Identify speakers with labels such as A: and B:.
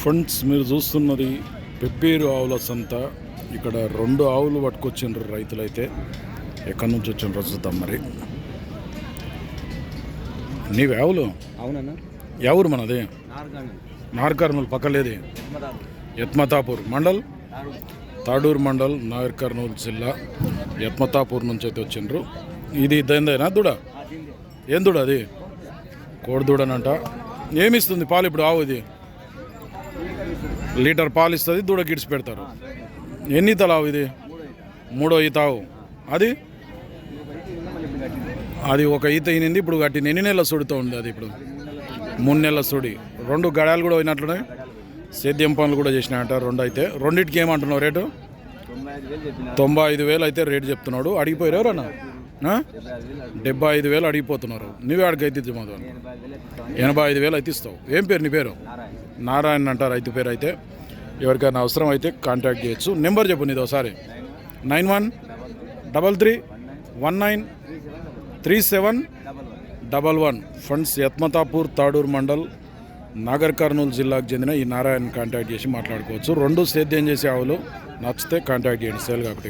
A: Friends మీరు చూస్తున్నది pepper ఆవుల సంత. ఇక్కడ రెండు ఆవులు పట్టుకొచ్చిండ్రు రైతులైతే. ఎక్కడి నుంచి వచ్చిండ్రో చూద్దాం మరి. నీవి ఆవులు?
B: అవునన్నా.
A: ఎవరు మనది?
B: నార్గాను
A: నాగర్కర్నూలు పక్కలేది. యత్మతాపూర్. మండల్? తాడూరు. మండల్ నాగర్ కర్నూలు జిల్లా. యత్మతాపూర్ నుంచి అయితే వచ్చిండ్రు. ఇది ఇద్దైందేనా దూడ? ఏం దూడ అది? కోడి దూడనంట ఏమిస్తుంది పాలు ఇప్పుడు ఆవు ఇది? లీటర్ పాలు ఇస్తుంది దూడ కిడ్స్ పెడతారు. ఎన్ని తలావు ఇది? మూడో ఈత అది? అది ఒక ఈత ఈనింది ఇప్పుడు కట్టింది ఎన్ని నెలల సుడితో ఉంది అది ఇప్పుడు? మూడు నెలల సుడి. రెండు గడాలు కూడా పోయినట్లున్నాయి. సేద్యం పనులు కూడా చేసినాయట రెండు అయితే. రెండింటికి ఏమంటున్నావు రేటు?
B: తొంభై ఐదు వేలు
A: అయితే రేటు చెప్తున్నాడు. అడిగిపోయారు ఎవరన్నా
B: డెబ్బై ఐదు వేలు
A: అడిగిపోతున్నారు. నువ్వే అడిగి అయితే
B: ఎనభై ఐదు వేలు
A: అయితే ఇస్తావు. ఏం పేరు నీ పేరు?
B: నారాయణ
A: అంటారు రైతు పేరు అయితే. ఎవరికైనా అవసరం అయితే కాంటాక్ట్ చేయొచ్చు. నెంబర్ చెప్పు నీది ఒకసారి. Nine one double three one nine three seven double one. Funds Yatmatapur Tadur mandal Nagarkurnool జిల్లాకు చెందిన ఈ నారాయణ కాంటాక్ట్ చేసి మాట్లాడుకోవచ్చు. రెండు సేద్యం చేసే ఆవులు నచ్చితే కాంటాక్ట్ చేయండి. సేల్ కాకపోతే